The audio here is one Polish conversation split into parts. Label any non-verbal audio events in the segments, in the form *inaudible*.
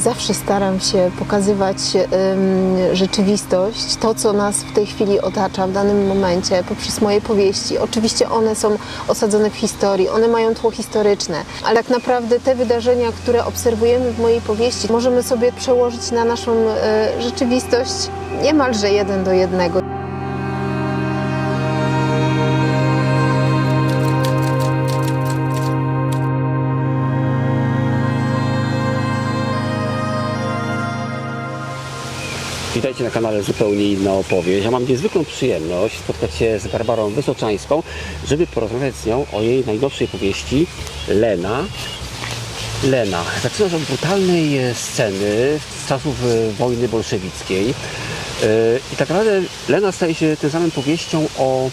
Zawsze staram się pokazywać rzeczywistość, to co nas w tej chwili otacza w danym momencie poprzez moje powieści. Oczywiście one są osadzone w historii, one mają tło historyczne, ale tak naprawdę te wydarzenia, które obserwujemy w mojej powieści, możemy sobie przełożyć na naszą e, rzeczywistość niemalże jeden do jednego. Witajcie na kanale Zupełnie Inna Opowieść. Ja mam niezwykłą przyjemność spotkać się z Barbarą Wysoczańską, żeby porozmawiać z nią o jej najnowszej powieści Lena. Lena. Zaczynasz od brutalnej e, sceny z czasów e, wojny bolszewickiej. E, I tak naprawdę Lena staje się tym samym powieścią o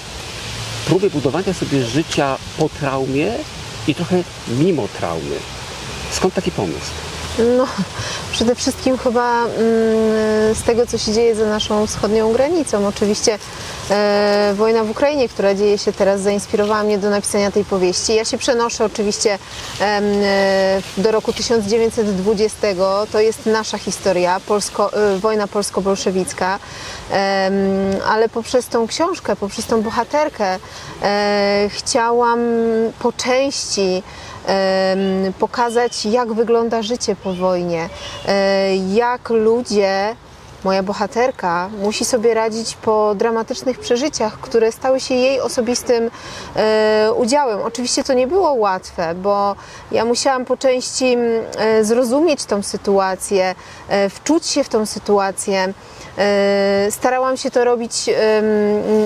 próbie budowania sobie życia po traumie i trochę mimo traumy. Skąd taki pomysł? No, przede wszystkim chyba mm, z tego, co się dzieje za naszą wschodnią granicą. Oczywiście e, wojna w Ukrainie, która dzieje się teraz, zainspirowała mnie do napisania tej powieści. Ja się przenoszę oczywiście e, do roku 1920. To jest nasza historia, polsko, e, wojna polsko-bolszewicka. Em, ale poprzez tą książkę, poprzez tą bohaterkę e, chciałam po części pokazać, jak wygląda życie po wojnie, e, jak ludzie, moja bohaterka, musi sobie radzić po dramatycznych przeżyciach, które stały się jej osobistym e, udziałem. Oczywiście to nie było łatwe, bo ja musiałam po części m, e, zrozumieć tą sytuację, wczuć się w tą sytuację. E, Starałam się to robić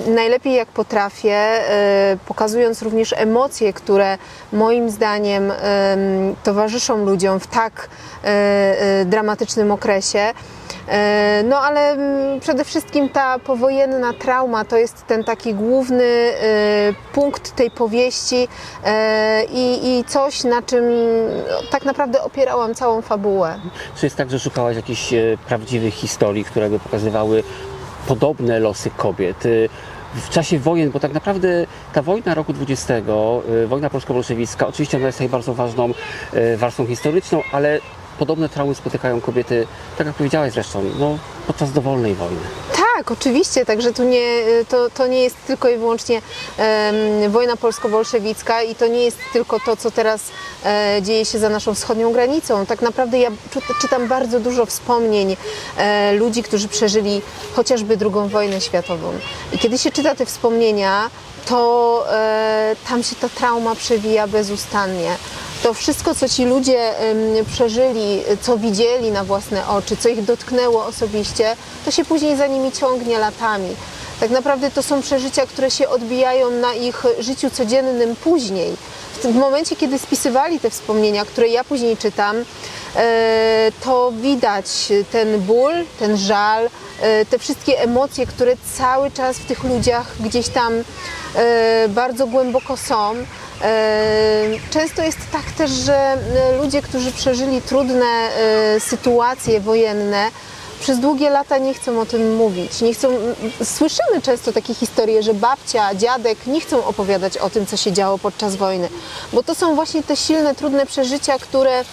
najlepiej jak potrafię, e, pokazując również emocje, które moim zdaniem em, towarzyszą ludziom w tak e, dramatycznym okresie. E, No ale mm, przede wszystkim ta powojenna trauma to jest ten taki główny e, punkt tej powieści e, i, i coś, na czym no, tak naprawdę opierałam całą fabułę. Czy jest tak, że szukałaś jakichś prawdziwych historii, które by pokazywały podobne losy kobiet? W czasie wojen, bo tak naprawdę ta wojna roku 20, e, wojna polsko-bolszewicka, oczywiście ona jest tutaj bardzo ważną warstwą historyczną, ale podobne traumy spotykają kobiety, tak jak powiedziałaś zresztą, no, podczas dowolnej wojny. Tak, oczywiście, także tu nie, to, to nie jest tylko i wyłącznie em, wojna polsko-bolszewicka i to nie jest tylko to, co teraz e, dzieje się za naszą wschodnią granicą. Tak naprawdę ja czy, czytam bardzo dużo wspomnień e, ludzi, którzy przeżyli chociażby II wojnę światową. I kiedy się czyta te wspomnienia, to e, tam się ta trauma przewija bezustannie to wszystko, co ci ludzie przeżyli, co widzieli na własne oczy, co ich dotknęło osobiście, to się później za nimi ciągnie latami. Tak naprawdę to są przeżycia, które się odbijają na ich życiu codziennym później. W momencie, kiedy spisywali te wspomnienia, które ja później czytam, e, to widać ten ból, ten żal, e, te wszystkie emocje, które cały czas w tych ludziach gdzieś tam bardzo głęboko są. E, Często jest tak też, że e, ludzie, którzy przeżyli trudne e, sytuacje wojenne, przez długie lata nie chcą o tym mówić. Nie chcą, słyszymy często takie historie, że babcia, dziadek nie chcą opowiadać o tym, co się działo podczas wojny, bo to są właśnie te silne, trudne przeżycia, które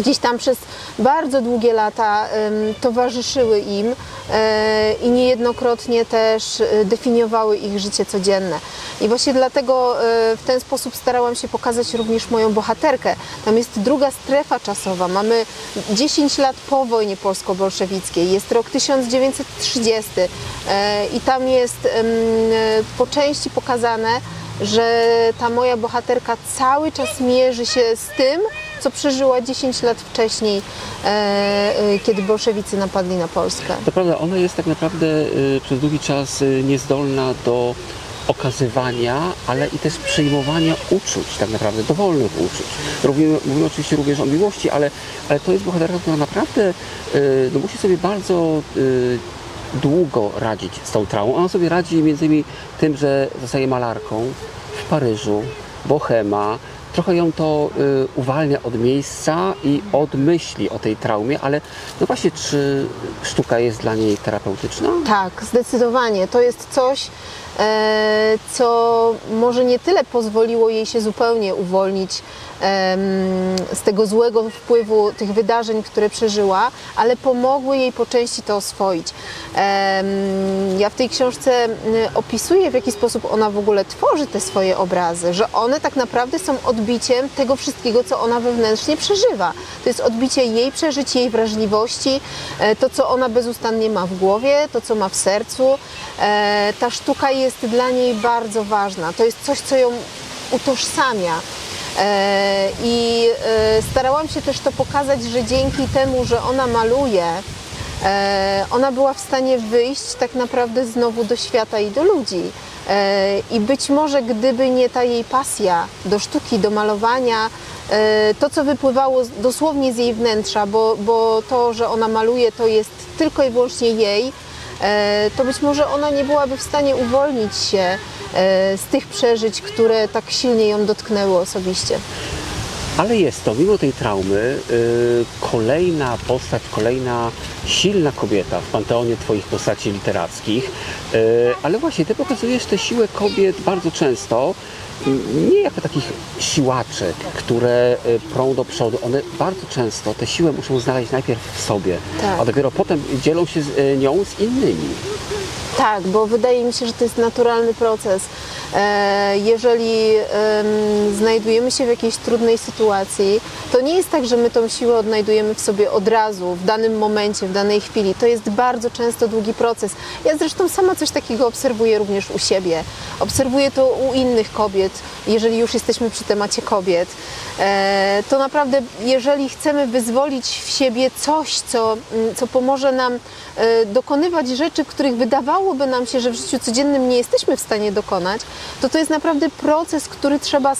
gdzieś tam przez bardzo długie lata em, towarzyszyły im e, i niejednokrotnie też e, definiowały ich życie codzienne. I właśnie dlatego e, w ten sposób starałam się pokazać również moją bohaterkę. Tam jest druga strefa czasowa. Mamy 10 lat po wojnie polsko-bolszewickiej. Jest rok 1930 e, i tam jest e, po części pokazane, że ta moja bohaterka cały czas mierzy się z tym, co przeżyła 10 lat wcześniej, e, e, kiedy bolszewicy napadli na Polskę. To prawda, ona jest tak naprawdę y, przez długi czas niezdolna do okazywania, ale i też przyjmowania uczuć, tak naprawdę dowolnych uczuć. Mówimy, mówimy oczywiście również o miłości, ale, ale to jest bohaterka, która naprawdę no, musi sobie bardzo długo radzić z tą traumą. Ona sobie radzi między innymi tym, że zostaje malarką w Paryżu, bohema, trochę ją to y, uwalnia od miejsca i od myśli o tej traumie, ale no właśnie, czy sztuka jest dla niej terapeutyczna? Tak, zdecydowanie. To jest coś, co może nie tyle pozwoliło jej się zupełnie uwolnić z tego złego wpływu tych wydarzeń, które przeżyła, ale pomogły jej po części to oswoić. Ja w tej książce opisuję, w jaki sposób ona w ogóle tworzy te swoje obrazy, że one tak naprawdę są odbiciem tego wszystkiego, co ona wewnętrznie przeżywa. To jest odbicie jej przeżyć, jej wrażliwości, e, to, co ona bezustannie ma w głowie, to, co ma w sercu. E, Ta sztuka jest dla niej bardzo ważna. To jest coś, co ją utożsamia. E, I e, starałam się też to pokazać, że dzięki temu, że ona maluje, e, ona była w stanie wyjść tak naprawdę znowu do świata i do ludzi. I być może gdyby nie ta jej pasja do sztuki, do malowania, to co wypływało dosłownie z jej wnętrza, bo, bo to, że ona maluje, to jest tylko i wyłącznie jej, to być może ona nie byłaby w stanie uwolnić się e, z tych przeżyć, które tak silnie ją dotknęły osobiście. Ale jest to, mimo tej traumy, y, kolejna postać, kolejna silna kobieta w panteonie Twoich postaci literackich. Ale właśnie, Ty pokazujesz tę siłę kobiet bardzo często, nie jako takich siłaczek, które y, prą do przodu. One bardzo często tę siłę muszą znaleźć najpierw w sobie, Tak. a dopiero potem dzielą się z y, nią z innymi. Tak, bo wydaje mi się, że to jest naturalny proces. E, Jeżeli em, znajdujemy się w jakiejś trudnej sytuacji, to nie jest tak, że my tą siłę odnajdujemy w sobie od razu, w danym momencie, w danej chwili. To jest bardzo często długi proces. Ja zresztą sama coś takiego obserwuję również u siebie. Obserwuję to u innych kobiet, jeżeli już jesteśmy przy temacie kobiet. E, To naprawdę, jeżeli chcemy wyzwolić w siebie coś, co, co pomoże nam e, dokonywać rzeczy, których wydawałoby nam się, że w życiu codziennym nie jesteśmy w stanie dokonać, to to jest naprawdę proces, który trzeba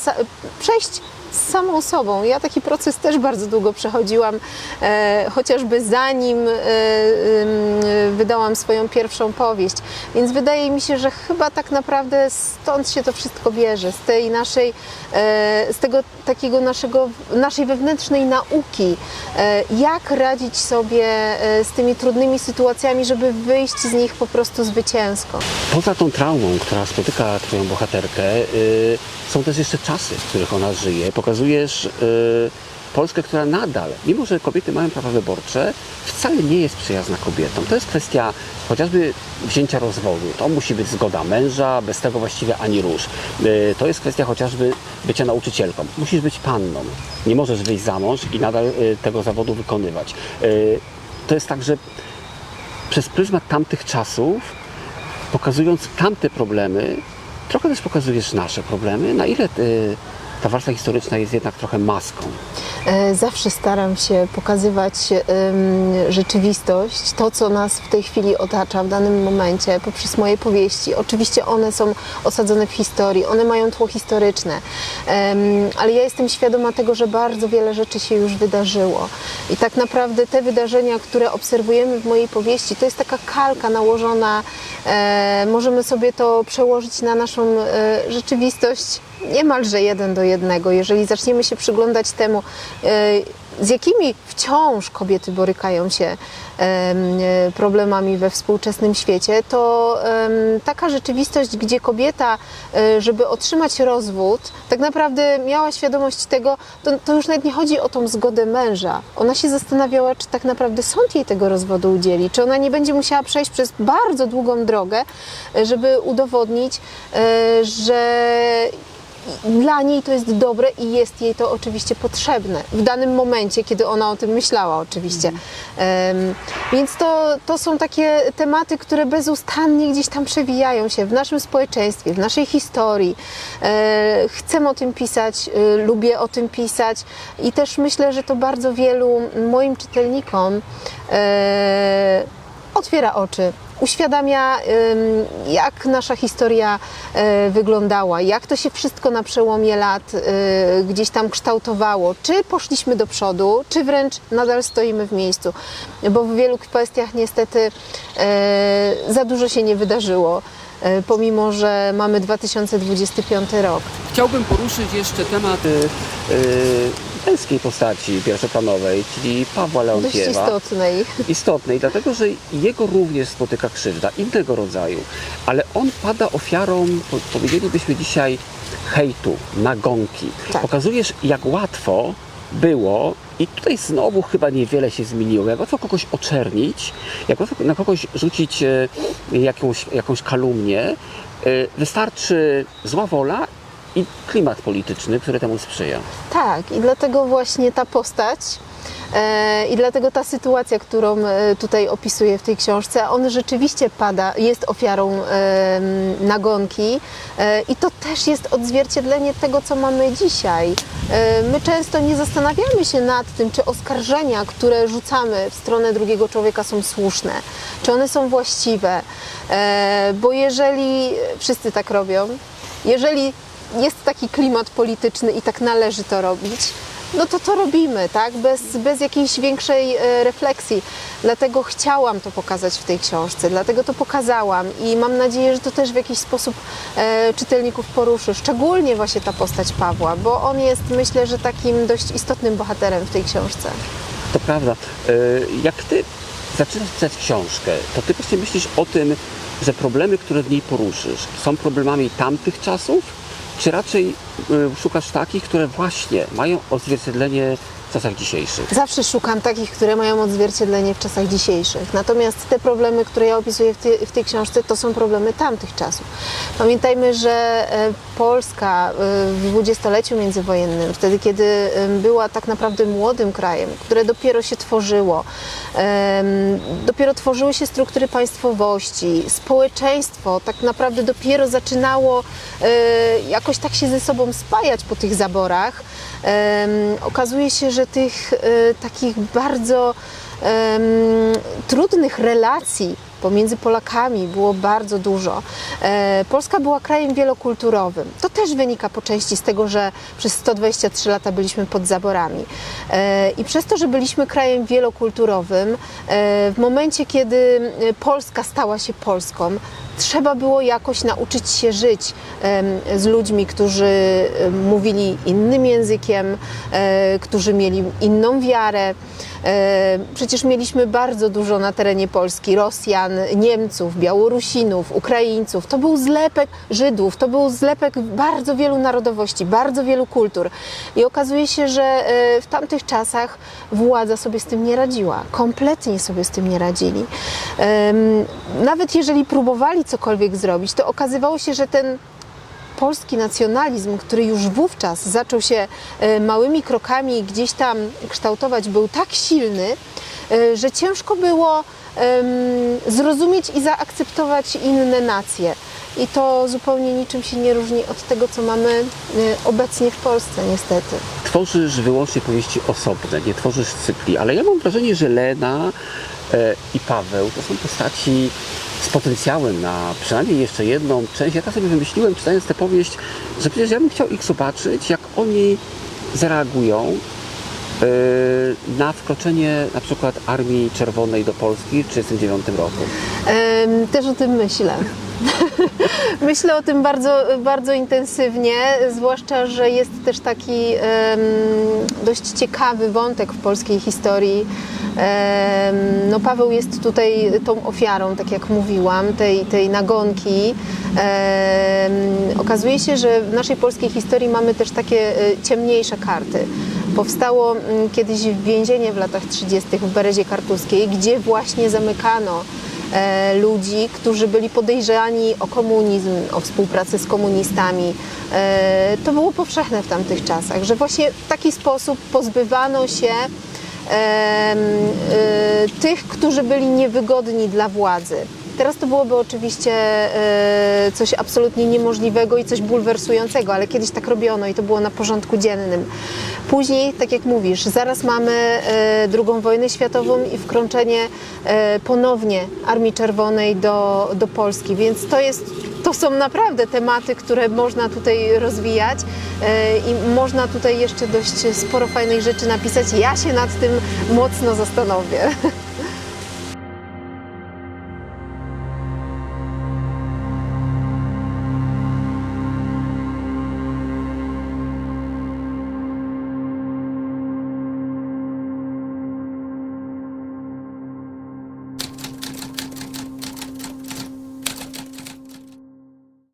przejść z samą sobą. Ja taki proces też bardzo długo przechodziłam, e, chociażby zanim e, em, wydałam swoją pierwszą powieść. Więc wydaje mi się, że chyba tak naprawdę stąd się to wszystko bierze, z tej naszej, e, z tego takiego naszego, naszej wewnętrznej nauki, e, jak radzić sobie e, z tymi trudnymi sytuacjami, żeby wyjść z nich po prostu zwycięsko. Poza tą traumą, która spotyka Twoją bohaterkę, y, są też jeszcze czasy, w których ona żyje. Pokazujesz y, Polskę, która nadal, mimo że kobiety mają prawa wyborcze, wcale nie jest przyjazna kobietom. To jest kwestia chociażby wzięcia rozwodu. To musi być zgoda męża, bez tego właściwie ani rusz. Y, to jest kwestia chociażby bycia nauczycielką. Musisz być panną. Nie możesz wyjść za mąż i nadal y, tego zawodu wykonywać. Y, to jest tak, że przez pryzmat tamtych czasów pokazując tamte problemy, trochę też pokazujesz nasze problemy, na ile y, ta warstwa historyczna jest jednak trochę maską. E, Zawsze staram się pokazywać rzeczywistość, to co nas w tej chwili otacza w danym momencie poprzez moje powieści. Oczywiście one są osadzone w historii, one mają tło historyczne, ale ja jestem świadoma tego, że bardzo wiele rzeczy się już wydarzyło. I tak naprawdę te wydarzenia, które obserwujemy w mojej powieści, to jest taka kalka nałożona, e, możemy sobie to przełożyć na naszą e, rzeczywistość niemalże jeden do jednego. Jeżeli zaczniemy się przyglądać temu, z jakimi wciąż kobiety borykają się e, problemami we współczesnym świecie, to taka rzeczywistość, gdzie kobieta, e, żeby otrzymać rozwód, tak naprawdę miała świadomość tego, to, to już nawet nie chodzi o tą zgodę męża. Ona się zastanawiała, czy tak naprawdę sąd jej tego rozwodu udzieli, czy ona nie będzie musiała przejść przez bardzo długą drogę, e, żeby udowodnić, że dla niej to jest dobre i jest jej to oczywiście potrzebne w danym momencie, kiedy ona o tym myślała oczywiście. Em, więc to, to są takie tematy, które bezustannie gdzieś tam przewijają się w naszym społeczeństwie, w naszej historii. E, chcę o tym pisać, e, lubię o tym pisać i też myślę, że to bardzo wielu moim czytelnikom e, otwiera oczy, uświadamia, jak nasza historia e, wyglądała, jak to się wszystko na przełomie lat e, gdzieś tam kształtowało, czy poszliśmy do przodu, czy wręcz nadal stoimy w miejscu, bo w wielu kwestiach niestety e, za dużo się nie wydarzyło. Pomimo, że mamy 2025 rok. Chciałbym poruszyć jeszcze temat y, y, męskiej postaci pierwszoplanowej, czyli Pawła Dość Leontiewa. istotnej. Istotnej, dlatego że jego również spotyka krzywda innego rodzaju, ale on pada ofiarą, po- powiedzielibyśmy dzisiaj, hejtu, nagonki. Tak. Pokazujesz, jak łatwo było, i tutaj znowu chyba niewiele się zmieniło, jak łatwo kogoś oczernić, jak łatwo na kogoś rzucić e, jakąś, jakąś kalumnię. E, Wystarczy zła wola i klimat polityczny, który temu sprzyja. Tak, i dlatego właśnie ta postać e, i dlatego ta sytuacja, którą e, tutaj opisuję w tej książce, on rzeczywiście pada, jest ofiarą e, nagonki i to też jest odzwierciedlenie tego, co mamy dzisiaj. My często nie zastanawiamy się nad tym, czy oskarżenia, które rzucamy w stronę drugiego człowieka są słuszne, czy one są właściwe, bo jeżeli wszyscy tak robią, jeżeli jest taki klimat polityczny i tak należy to robić, no to to robimy, tak? Bez, bez jakiejś większej e, refleksji. Dlatego chciałam to pokazać w tej książce, dlatego to pokazałam i mam nadzieję, że to też w jakiś sposób e, czytelników poruszy. Szczególnie właśnie ta postać Pawła, bo on jest myślę, że takim dość istotnym bohaterem w tej książce. To prawda. E, Jak ty zaczynasz pisać książkę, to ty właśnie myślisz o tym, że problemy, które w niej poruszysz, są problemami tamtych czasów, czy raczej e, szukasz takich, które właśnie mają odzwierciedlenie w czasach dzisiejszych? Zawsze szukam takich, które mają odzwierciedlenie w czasach dzisiejszych. Natomiast te problemy, które ja opisuję w, tej- w tej książce, to są problemy tamtych czasów. Pamiętajmy, że e, Polska e, w dwudziestoleciu międzywojennym, wtedy kiedy była tak naprawdę młodym krajem, które dopiero się tworzyło, dopiero tworzyły się struktury państwowości, społeczeństwo tak naprawdę dopiero zaczynało e, jakoś tak się ze sobą spajać po tych zaborach. Okazuje się, że tych e, takich bardzo trudnych relacji pomiędzy Polakami było bardzo dużo. E, Polska była krajem wielokulturowym. To też wynika po części z tego, że przez 123 lata byliśmy pod zaborami. E, I przez to, że byliśmy krajem wielokulturowym, e, w momencie, kiedy Polska stała się Polską, trzeba było jakoś nauczyć się żyć z ludźmi, którzy mówili innym językiem, którzy mieli inną wiarę. E, Przecież mieliśmy bardzo dużo na terenie Polski Rosjan, Niemców, Białorusinów, Ukraińców. To był zlepek Żydów, to był zlepek bardzo wielu narodowości, bardzo wielu kultur. I okazuje się, że e, w tamtych czasach władza sobie z tym nie radziła. Kompletnie sobie z tym nie radzili. Nawet jeżeli próbowali cokolwiek zrobić, to okazywało się, że ten polski nacjonalizm, który już wówczas zaczął się e, małymi krokami gdzieś tam kształtować, był tak silny, e, że ciężko było zrozumieć i zaakceptować inne nacje. I to zupełnie niczym się nie różni od tego, co mamy e, obecnie w Polsce, niestety. Tworzysz wyłącznie powieści osobne, nie tworzysz cykli, ale ja mam wrażenie, że Lena i Paweł to są postaci z potencjałem na przynajmniej jeszcze jedną część. Ja tak sobie wymyśliłem, czytając tę powieść, że przecież ja bym chciał ich zobaczyć, jak oni zareagują e, na wkroczenie na przykład Armii Czerwonej do Polski w 1939 roku. Też o tym myślę. *laughs* myślę o tym bardzo, bardzo intensywnie, zwłaszcza, że jest też taki dość ciekawy wątek w polskiej historii. No Paweł jest tutaj tą ofiarą, tak jak mówiłam, tej, tej nagonki. Okazuje się, że w naszej polskiej historii mamy też takie e, ciemniejsze karty. Powstało mm, kiedyś więzienie w latach 30. w Berezie Kartuskiej, gdzie właśnie zamykano e, ludzi, którzy byli podejrzani o komunizm, o współpracę z komunistami. E, to było powszechne w tamtych czasach, że właśnie w taki sposób pozbywano się tych, którzy byli niewygodni dla władzy. Teraz to byłoby oczywiście e, coś absolutnie niemożliwego i coś bulwersującego, ale kiedyś tak robiono i to było na porządku dziennym. Później, tak jak mówisz, zaraz mamy e, II wojnę światową i wkroczenie e, ponownie Armii Czerwonej do, do Polski, więc to jest to są naprawdę tematy, które można tutaj rozwijać e, i można tutaj jeszcze dość sporo fajnych rzeczy napisać. Ja się nad tym mocno zastanowię. *laughs*